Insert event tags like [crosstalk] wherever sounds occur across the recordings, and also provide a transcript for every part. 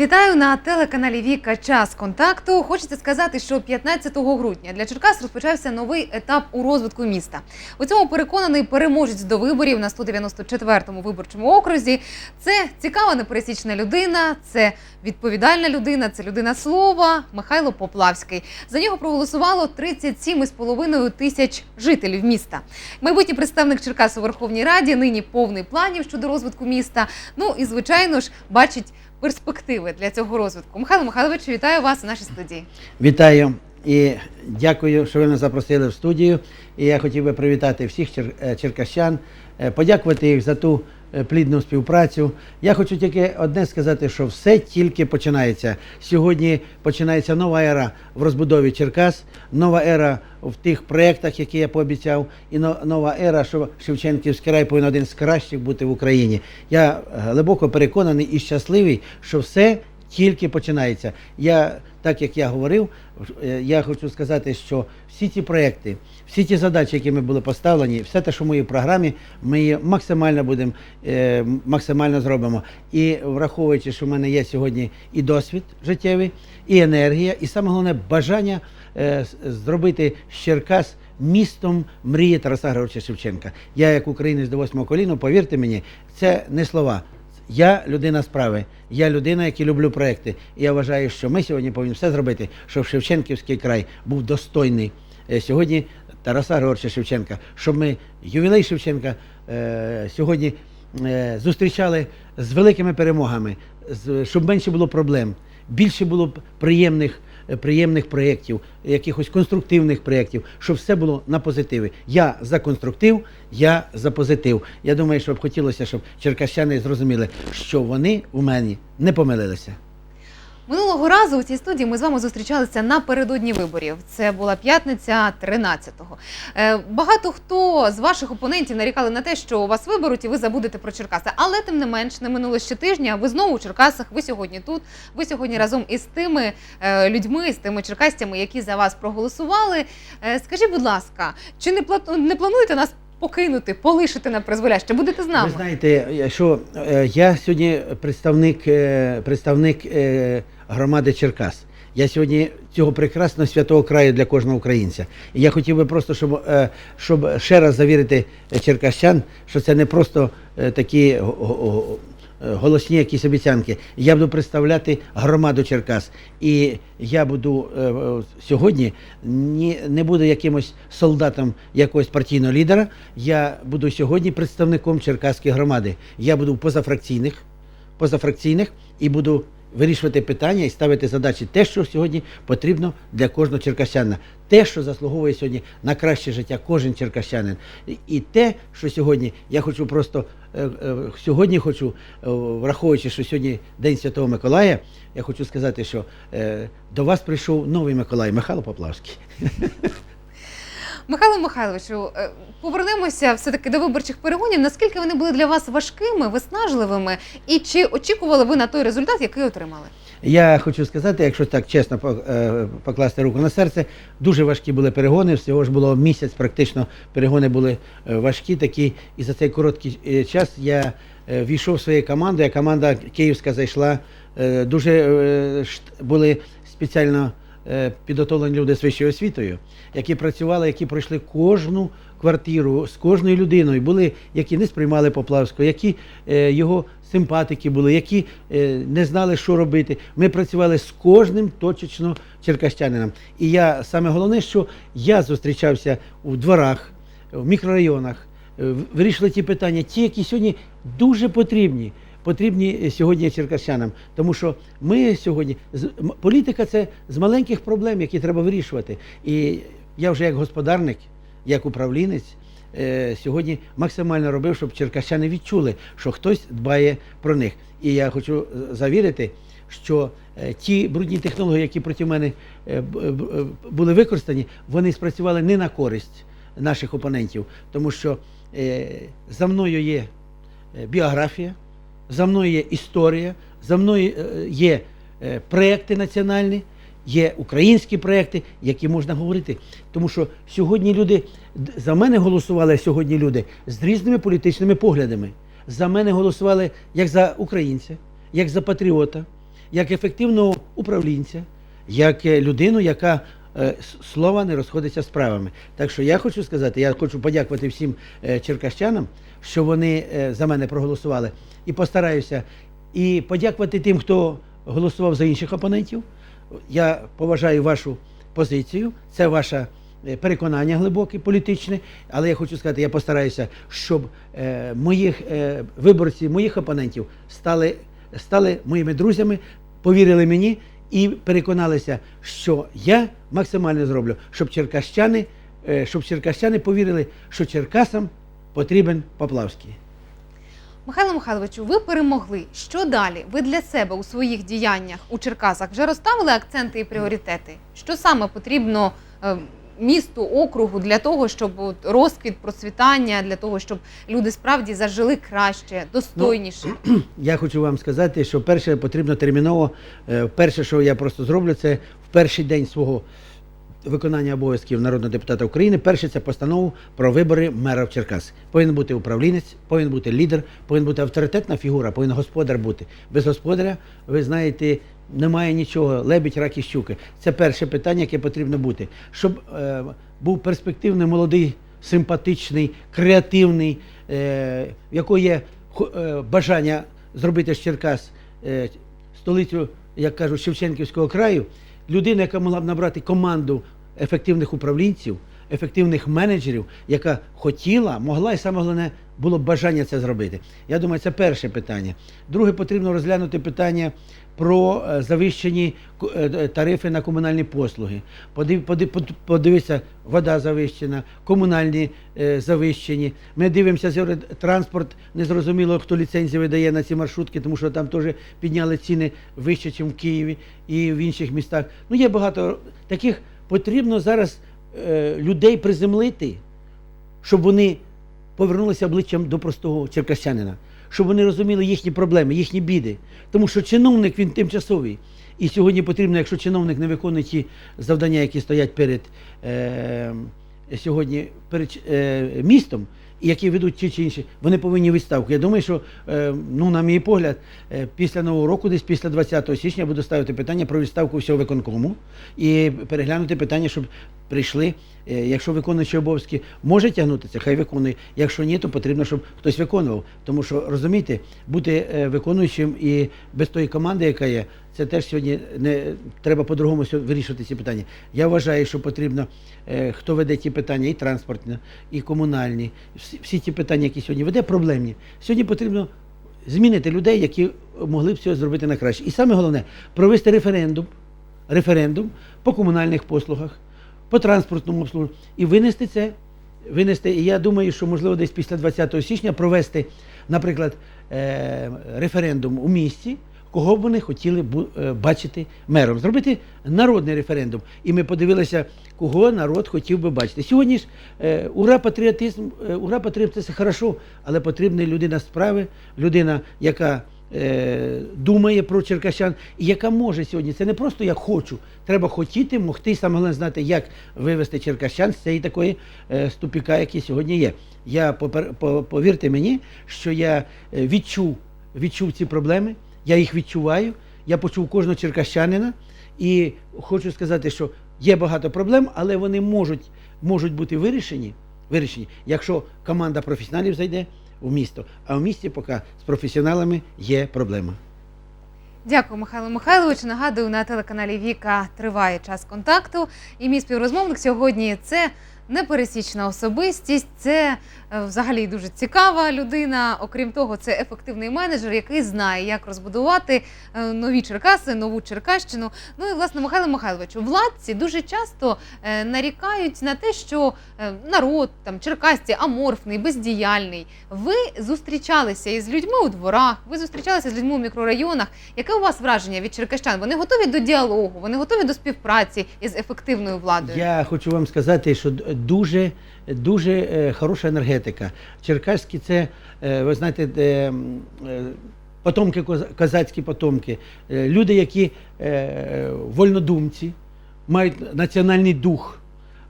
Вітаю на телеканалі Віка Час контакту. Хочеться сказати, що 15 грудня для Черкас розпочався новий етап у розвитку міста. У цьому переконаний переможець до виборів на 194-му виборчому окрузі. Це цікава непересічна людина, це відповідальна людина, це людина слова Михайло Поплавський. За нього проголосувало 37,5 тисяч жителів міста. Майбутній представник Черкас у Верховній Раді нині повний планів щодо розвитку міста. Ну і звичайно ж бачить перспективи для цього розвитку. Михайло Михайлович, вітаю вас у нашій студії. Вітаю і дякую, що ви мене запросили в студію. І я хотів би привітати всіх е, черкащан, е, подякувати їх за ту плідну співпрацю. Я хочу тільки одне сказати, що все тільки починається. Сьогодні починається нова ера в розбудові Черкас, нова ера в тих проєктах, які я пообіцяв, і но- нова ера, що Шевченківський рай повинен один з кращих бути в Україні. Я е, глибоко переконаний і щасливий, що все тільки починається. Я, так як я говорив, е, я хочу сказати, що всі ці проекти, всі ті задачі, які ми були поставлені, все те, що в моїй програмі, ми її максимально будемо е, максимально зробимо. І враховуючи, що в мене є сьогодні і досвід життєвий, і енергія, і саме головне бажання е, зробити Черкас містом мрії Тараса Григоровича Шевченка. Я, як українець до восьмого коліну, повірте мені, це не слова. Я людина справи, я людина, яка люблю проекти. І я вважаю, що ми сьогодні повинні все зробити, щоб Шевченківський край був достойний е, сьогодні Тараса Григоровича Шевченка, щоб ми ювілей Шевченка е, сьогодні е, зустрічали з великими перемогами, щоб менше було проблем, більше було приємних. Е, Приємних проєктів, якихось конструктивних проєктів, щоб все було на позитиві. Я за конструктив, я за позитив. Я думаю, що б хотілося, щоб черкащани зрозуміли, що вони у мене не помилилися. Минулого разу у цій студії ми з вами зустрічалися напередодні виборів. Це була п'ятниця 13-го. Е, Багато хто з ваших опонентів нарікали на те, що вас виберуть і ви забудете про Черкаси. Але тим не менш, не минуло ще тижня. Ви знову у Черкасах. Ви сьогодні тут. Ви сьогодні разом із тими е, людьми, з тими черкастями, які за вас проголосували. Е, Скажіть, будь ласка, чи не не плануєте нас покинути, полишити на призволяще? Будете з нами? Ви знаєте, що я сьогодні представник, представник громади Черкас. Я сьогодні цього прекрасного святого краю для кожного українця. І я хотів би просто, щоб, е, щоб ще раз завірити черкащан, що це не просто е, такі е, голосні якісь обіцянки. Я буду представляти громаду Черкас. І я буду сьогодні не буду якимось солдатом якогось партійного лідера. Я буду сьогодні представником Черкаської громади. Я буду позафракційних, позафракційних і буду вирішувати питання і ставити задачі те, що сьогодні потрібно для кожного черкащанина, те, що заслуговує сьогодні на краще життя кожен черкащанин. І- те, що сьогодні я хочу просто е, е, сьогодні хочу, е, враховуючи, що сьогодні День Святого Миколая, я хочу сказати, що до вас прийшов новий Миколай, Михайло Поплавський. [laughs] Михайло Михайловичу, е, повернемося все-таки до виборчих перегонів. Наскільки вони були для вас важкими, виснажливими, і чи очікували ви на той результат, який отримали? Я хочу сказати, якщо так чесно е, покласти руку на серце, дуже важкі були перегони. Всього ж було місяць, практично перегони були е, важкі такі. І за цей короткий час я війшов в свою команду. а Команда київська зайшла. Дуже були спеціально підготовлені люди з вищою освітою, які працювали, які пройшли кожну квартиру з кожною людиною. Були, які не сприймали Поплавського, які е, його симпатики були, які е, не знали, що робити. Ми працювали з кожним точечно черкащанином. І я саме головне, що я зустрічався у дворах, в мікрорайонах, е, вирішили ті питання, ті, які сьогодні дуже потрібні. Потрібні сьогодні черкащанам, тому що ми сьогодні політика це з маленьких проблем, які треба вирішувати. І я вже як господарник, як управлінець, е, сьогодні максимально робив, щоб черкащани відчули, що хтось дбає про них. І я хочу е, завірити, що е, ті брудні технології, які проти мене були використані, вони спрацювали не на користь наших опонентів, тому що за мною є біографія, за мною є історія, за мною е, є е, проекти національні, є українські проекти, які можна говорити. Тому що сьогодні люди за мене голосували сьогодні люди з різними політичними поглядами. За мене голосували як за українця, як за патріота, як ефективного управлінця, як е, людину, яка слова не розходиться з справами. Так що я хочу сказати, я хочу подякувати всім е, черкащанам, що вони е, за мене проголосували, і постараюся і подякувати тим, хто голосував за інших опонентів. Я поважаю вашу позицію, це ваше е, переконання глибоке, політичне, але я хочу сказати, я постараюся, щоб е, моїх е, виборці, моїх опонентів стали, стали моїми друзями, повірили мені і переконалися, що я максимально зроблю, щоб черкащани, е, щоб черкащани повірили, що Черкасам потрібен Поплавський. Михайло Михайловичу, ви перемогли. Що далі? Ви для себе у своїх діяннях у Черкасах вже розставили акценти і пріоритети? Що саме потрібно е, місту, округу для того, щоб от, розквіт, процвітання, для того, щоб люди справді зажили краще, достойніше? [clears throat] Я хочу вам сказати, що перше потрібно терміново. е, Перше, що я просто зроблю, це в перший день свого виконання обов'язків народного депутата України. Перше це постанову про вибори мера в Черкас. Повинен бути управлінець, повинен бути лідер, повинен бути авторитетна фігура, повинен господар бути. Без господаря, ви знаєте, немає нічого. Лебідь, рак і щуки. Це перше питання, яке потрібно бути. Щоб е, був перспективний, молодий, симпатичний, креативний, е, в якого є е, бажання зробити з Черкас е, столицю, як кажуть, Шевченківського краю, людина, яка могла б набрати команду ефективних управлінців, ефективних менеджерів, яка хотіла, могла і саме головне було б бажання це зробити. Я думаю, це перше питання. Друге, потрібно розглянути питання про е, завищені е, тарифи на комунальні послуги. Подив, подив, подивися, вода завищена, комунальні е, завищені. Ми дивимося транспорт, незрозуміло, хто ліцензії видає на ці маршрутки, тому що там теж підняли ціни вище, ніж в Києві і в інших містах. Ну, є багато таких. Потрібно зараз людей приземлити, щоб вони повернулися обличчям до простого черкащанина, щоб вони розуміли їхні проблеми, їхні біди. Тому що чиновник він тимчасовий. І сьогодні потрібно, якщо чиновник не виконує ті завдання, які стоять перед е, сьогодні перед е, містом, які ведуть ті чи інші, вони повинні відставку. Я думаю, що, е, ну, на мій погляд, е, після Нового року, десь після 20 січня, буду ставити питання про відставку всього виконкому і переглянути питання, щоб прийшли. Е, Якщо виконуючий обов'язки може тягнути це, хай виконує. Якщо ні, то потрібно, щоб хтось виконував. Тому що розумієте, бути виконуючим і без тої команди, яка є, це теж сьогодні не треба по-другому вирішувати ці питання. Я вважаю, що потрібно, е, хто веде ті питання, і транспортні, і комунальні, всі, всі ті питання, які сьогодні веде, проблемні. Сьогодні потрібно змінити людей, які могли б цього зробити на краще. І саме головне провести референдум, референдум по комунальних послугах, по транспортному обслуговуванню і винести це. Винести, і я думаю, що можливо десь після 20 січня провести, наприклад, е, референдум у місті, кого б вони хотіли е, бачити мером. Зробити народний референдум. І ми подивилися, кого народ хотів би бачити. Сьогодні ж е, ура патріотизм, е, ура патріотизм це хорошо, але потрібна людина справи, людина, яка думає про черкащан і яка може сьогодні. Це не просто як хочу. Треба хотіти, могти, саме головне знати, як вивести черкащан з цієї такої ступіка, який сьогодні є. Я повірте мені, що я відчув, відчув ці проблеми, я їх відчуваю, я почув кожного черкащанина і хочу сказати, що є багато проблем, але вони можуть, можуть бути вирішені, вирішені, якщо команда професіоналів зайде в місто. А в місті поки з професіоналами є проблема. Дякую, Михайло Михайлович. Нагадую, на телеканалі Віка триває час контакту. І мій співрозмовник сьогодні це непересічна особистість, це е, взагалі дуже цікава людина. Окрім того, це ефективний менеджер, який знає, як розбудувати е, нові Черкаси, нову Черкащину. Ну і власне, Михайло Михайловичу, владці дуже часто е, нарікають на те, що народ там черкасці аморфний, бездіяльний. Ви зустрічалися із людьми у дворах, ви зустрічалися з людьми у мікрорайонах. Яке у вас враження від черкащан? Вони готові до діалогу, вони готові до співпраці із ефективною владою. Я хочу вам сказати, що дуже, дуже е, хороша енергетика. Черкаські це, е, ви знаєте, е, потомки, козацькі потомки, люди, які вольнодумці, мають національний дух,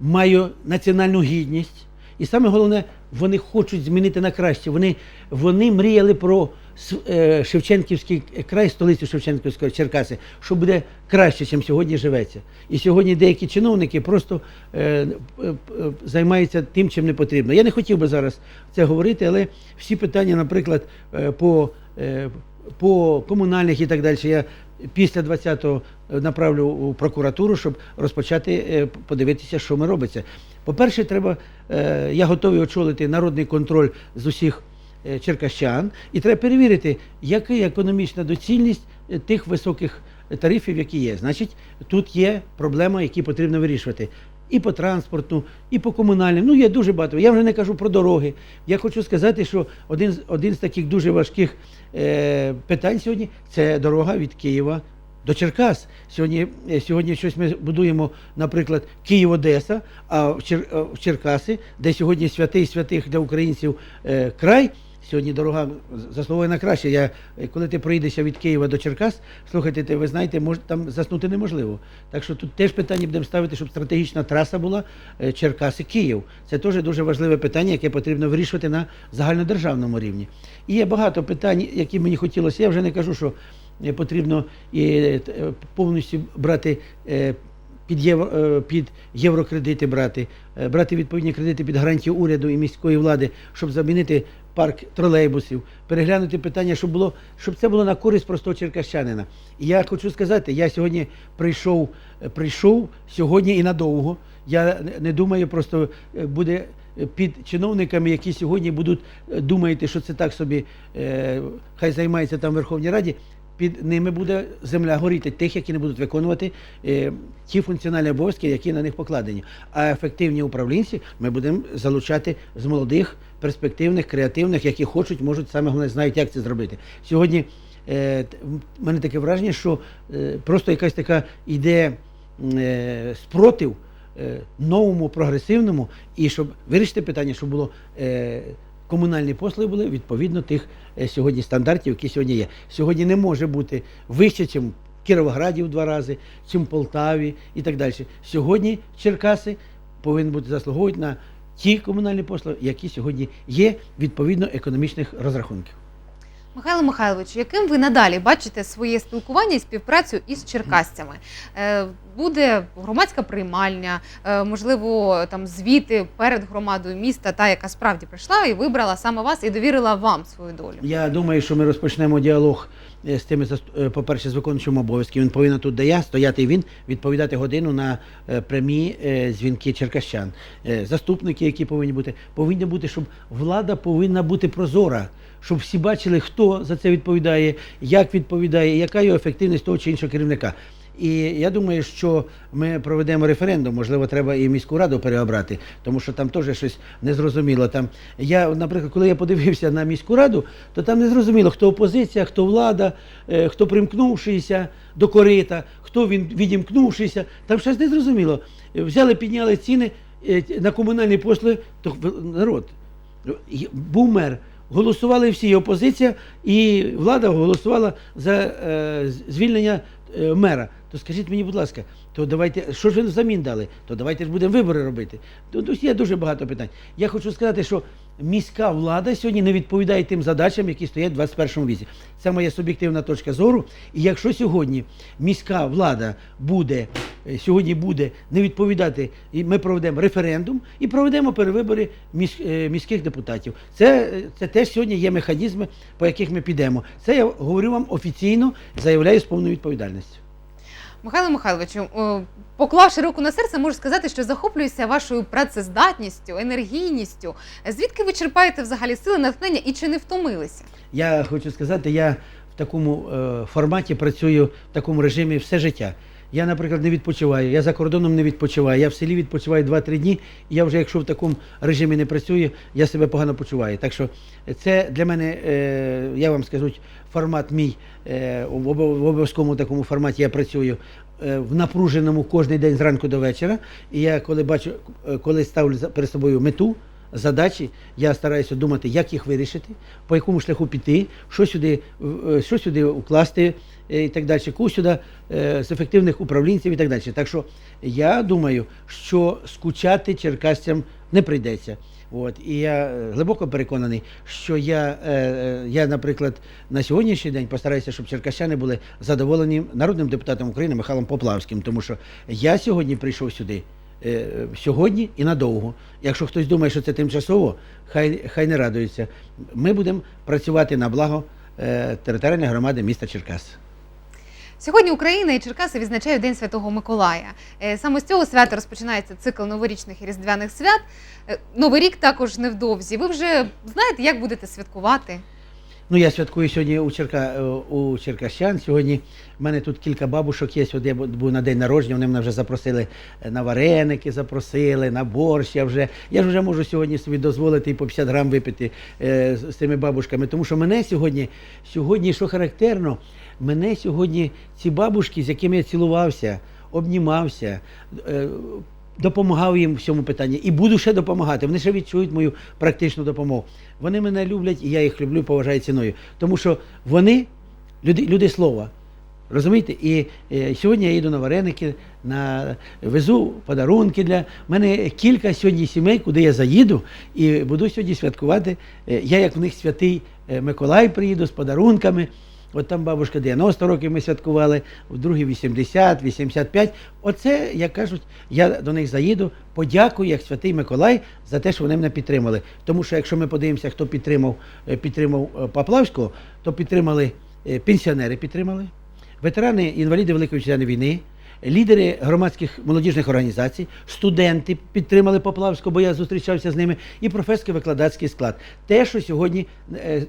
мають національну гідність. І саме головне, вони хочуть змінити на краще. Вони, вони мріяли про е, Шевченківський край, столицю Шевченківської Черкаси, що буде краще, ніж сьогодні живеться. І сьогодні деякі чиновники просто е, е, займаються тим, чим не потрібно. Я не хотів би зараз це говорити, але всі питання, наприклад, по, по комунальних і так далі, я після 20-го направлю у прокуратуру, щоб розпочати подивитися, що ми робиться. По-перше, треба, е, я готовий очолити народний контроль з усіх е, черкащан, і треба перевірити, яка економічна доцільність е, тих високих тарифів, які є. Значить, тут є проблема, які потрібно вирішувати. І по транспорту, і по комунальним. Ну, є дуже багато. Я вже не кажу про дороги. Я хочу сказати, що один, з- один з таких дуже важких е, питань сьогодні це дорога від Києва до Черкас. Сьогодні, е, сьогодні щось ми будуємо, наприклад, Київ-Одеса, а в, Чер, е, в Черкаси, де сьогодні святий святих для українців е, край. Сьогодні дорога заслуговує на краще. Я, е, коли ти проїдешся від Києва до Черкас, слухайте, ти, ви знаєте, мож, там заснути неможливо. Так що тут теж питання будемо ставити, щоб стратегічна траса була е, Черкаси-Київ. Це теж дуже важливе питання, яке потрібно вирішувати на загальнодержавному рівні. І є багато питань, які мені хотілося. Я вже не кажу, що потрібно і е, е, повністю брати. е, Під євро, е, під єврокредити брати, е, брати відповідні кредити під гарантію уряду і міської влади, щоб замінити парк тролейбусів, переглянути питання, щоб було, щоб це було на користь простого черкащанина. І я хочу сказати, я сьогодні прийшов, е, прийшов сьогодні і надовго. Я не- думаю, просто е, буде е, під чиновниками, які сьогодні будуть е, думаєте, що це так собі е, хай займається там в Верховній Раді. Під ними буде земля горіти тих, які не будуть виконувати е, ті функціональні обов'язки, які на них покладені. А ефективні управлінці ми будемо залучати з молодих, перспективних, креативних, які хочуть, можуть саме головне знають, як це зробити. Сьогодні е, в мене таке враження, що е, просто якась така іде е, спротив е, новому, прогресивному, і щоб вирішити питання, щоб було. Е, комунальні послуги були відповідно тих е, сьогодні стандартів, які сьогодні є. Сьогодні не може бути вище, ніж в Кіровограді в два рази, чим в Полтаві і так далі. Сьогодні Черкаси повинні бути заслуговувати на ті комунальні послуги, які сьогодні є відповідно економічних розрахунків. Михайло Михайлович, яким ви надалі бачите своє спілкування і співпрацю із черкасцями? Буде громадська приймальня, е, можливо, там звіти перед громадою міста, та яка справді прийшла і вибрала саме вас і довірила вам свою долю. Я думаю, що ми розпочнемо діалог е, з тими, е, по-перше, з виконуючим обов'язків. Він повинен тут, де я, стояти він, відповідати годину на прямі дзвінки черкащан. Заступники, які повинні бути, повинні бути, щоб влада повинна бути прозора, щоб всі бачили, хто за це відповідає, як відповідає, яка його ефективність того чи іншого керівника. І я думаю, що ми проведемо референдум. Можливо, треба і міську раду переобрати, тому що там теж щось незрозуміло. Там я, наприклад, коли я подивився на міську раду, то там не зрозуміло, хто опозиція, хто влада, е, хто примкнувшийся до корита, хто він відімкнувшийся. Там щось не зрозуміло. Взяли, підняли ціни е, на комунальні послуги, то народ. Був мер. Голосували всі опозиція, і влада голосувала за е, звільнення е, мера. То скажіть мені, будь ласка, то давайте, що ж ви взамін дали? То давайте ж будемо вибори робити. То є дуже багато питань. Я хочу сказати, що міська влада сьогодні не відповідає тим задачам, які стоять в 21 віці. Це моя суб'єктивна точка зору. І якщо сьогодні міська влада буде е, сьогодні буде не відповідати, і ми проведемо референдум і проведемо перевибори е, міських депутатів. Це, е, це теж сьогодні є механізми, по яких ми підемо. Це я говорю вам офіційно, заявляю з повною відповідальністю. Михайло Михайловичу, е, поклавши руку на серце, можу сказати, що захоплююся вашою працездатністю, енергійністю. Звідки ви черпаєте взагалі сили натхнення і чи не втомилися? Я хочу сказати, я в такому е, форматі працюю в такому режимі все життя. Я, наприклад, не відпочиваю, я за кордоном не відпочиваю, я в селі відпочиваю 2-3 дні, і я вже, якщо в такому режимі не працюю, я себе погано почуваю. Так що це для мене, е, я вам скажу, формат мій е, в обов'язковому такому форматі я працюю е, в напруженому кожен день зранку до вечора. І я коли бачу, коли ставлю перед собою мету, задачі, я стараюся думати, як їх вирішити, по якому шляху піти, що сюди, що сюди укласти і так далі, кого сюди е, з ефективних управлінців і так далі. Так що я думаю, що скучати черкасцям не прийдеться. От. І я е, глибоко переконаний, що я, е, я, наприклад, на сьогоднішній день постараюся, щоб черкащани були задоволені народним депутатом України Михайлом Поплавським, тому що я сьогодні прийшов сюди. Сьогодні і надовго. Якщо хтось думає, що це тимчасово, хай, хай не радується. Ми будемо працювати на благо е, територіальної громади міста Черкас. Сьогодні Україна і Черкаси відзначають День Святого Миколая. Е, Саме з цього свята розпочинається цикл новорічних і різдвяних свят. Е, Новий рік також невдовзі. Ви вже знаєте, як будете святкувати? Ну, я святкую сьогодні у, Черка, е, у Черкащан. Сьогодні в мене тут кілька бабушок є. От я бу- був на день народження, вони мене вже запросили на вареники, запросили, на борщ. Я вже, я ж вже можу сьогодні собі дозволити і по 50 грам випити е, з цими бабушками. Тому що мене сьогодні, сьогодні, що характерно, мене сьогодні ці бабушки, з якими я цілувався, обнімався. е, Допомагав їм в цьому питанні і буду ще допомагати. Вони ще відчують мою практичну допомогу. Вони мене люблять, і я їх люблю, поважаю ціною. Тому що вони люди, люди слова. Розумієте? І е, сьогодні я їду на вареники, на везу подарунки для мене кілька сьогодні сімей, куди я заїду, і буду сьогодні святкувати. Е, я як в них святий Миколай приїду з подарунками. От там бабушка 90 років ми святкували, в другій 80, 85. Оце, як кажуть, я до них заїду, подякую як святий Миколай за те, що вони мене підтримали. Тому що якщо ми подивимося, хто підтримав, е, підтримав е, Поплавського, то підтримали е, пенсіонери, підтримали, ветерани, інваліди Великої Вітчизняної війни, лідери громадських молодіжних організацій, студенти підтримали Поплавського, бо я зустрічався з ними, і професорсько-викладацький склад. Те, що сьогодні е,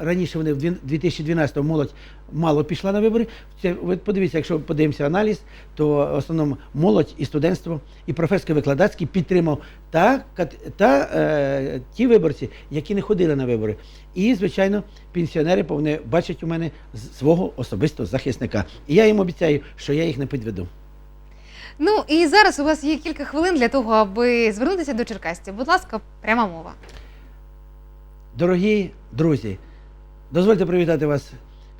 раніше вони в дві- 2012-му молодь мало пішла на вибори. Це ви подивіться, якщо подивимося аналіз, то в основному молодь і студентство, і професорсько-викладацький підтримав та, та е, ті виборці, які не ходили на вибори. І, звичайно, пенсіонери повинні бачать у мене свого особистого захисника. І я їм обіцяю, що я їх не підведу. Ну і зараз у вас є кілька хвилин для того, аби звернутися до черкасців. Будь ласка, пряма мова. Дорогі друзі, дозвольте привітати вас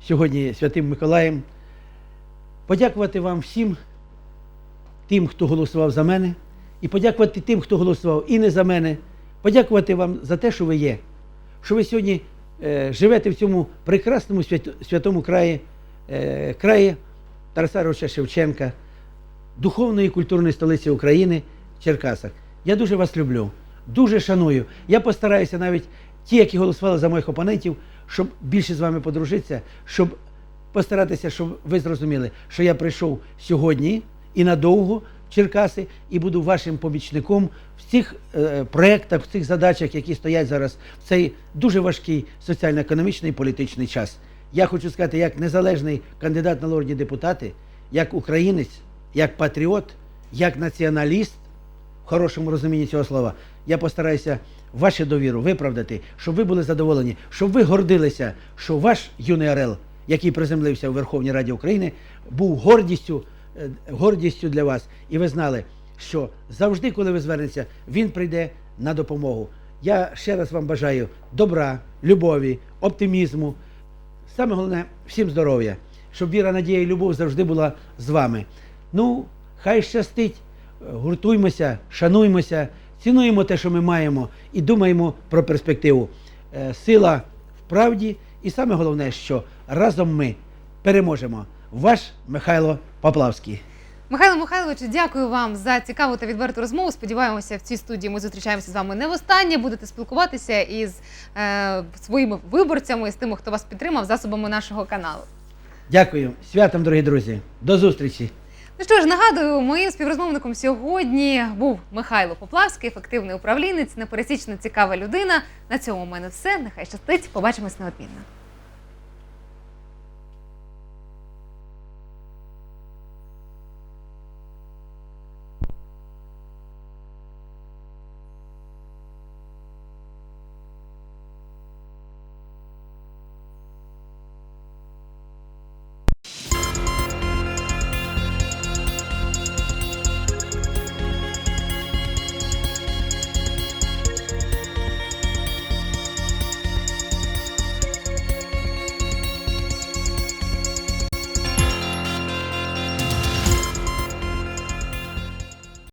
сьогодні Святим Миколаєм. Подякувати вам всім, тим, хто голосував за мене, і подякувати тим, хто голосував і не за мене. Подякувати вам за те, що ви є, що ви сьогодні е, живете в цьому прекрасному свят- святому краї, е, краї Тараса Григоровича Шевченка, духовної і культурної столиці України Черкасах. Я дуже вас люблю, дуже шаную. Я постараюся навіть ті, які голосували за моїх опонентів, щоб більше з вами подружитися, щоб постаратися, щоб ви зрозуміли, що я прийшов сьогодні і надовго в Черкаси і буду вашим помічником в цих е, проєктах, в цих задачах, які стоять зараз в цей дуже важкий соціально-економічний і політичний час. Я хочу сказати, як незалежний кандидат на народні депутати, як українець, як патріот, як націоналіст, в хорошому розумінні цього слова, я постараюся вашу довіру виправдати, щоб ви були задоволені, щоб ви гордилися, що ваш юний орел, який приземлився у Верховній Раді України, був гордістю, е, гордістю для вас. І ви знали, що завжди, коли ви звернетеся, він прийде на допомогу. Я ще раз вам бажаю добра, любові, оптимізму. Саме головне всім здоров'я, щоб віра, надія і любов завжди була з вами. Ну, хай щастить, гуртуймося, шануймося, цінуємо те, що ми маємо, і думаємо про перспективу. Е, Сила в правді, і саме головне, що разом ми переможемо. Ваш Михайло Поплавський. Михайло Михайловичу, дякую вам за цікаву та відверту розмову. Сподіваємося, в цій студії ми зустрічаємося з вами не востаннє. Будете спілкуватися із е, своїми виборцями, з тими, хто вас підтримав, засобами нашого каналу. Дякую. Святом, дорогі друзі. До зустрічі. Ну що ж, нагадую, моїм співрозмовником сьогодні був Михайло Поплавський, ефективний управлінець, непересічно цікава людина. На цьому у мене все. Нехай щастить. Побачимось неодмінно.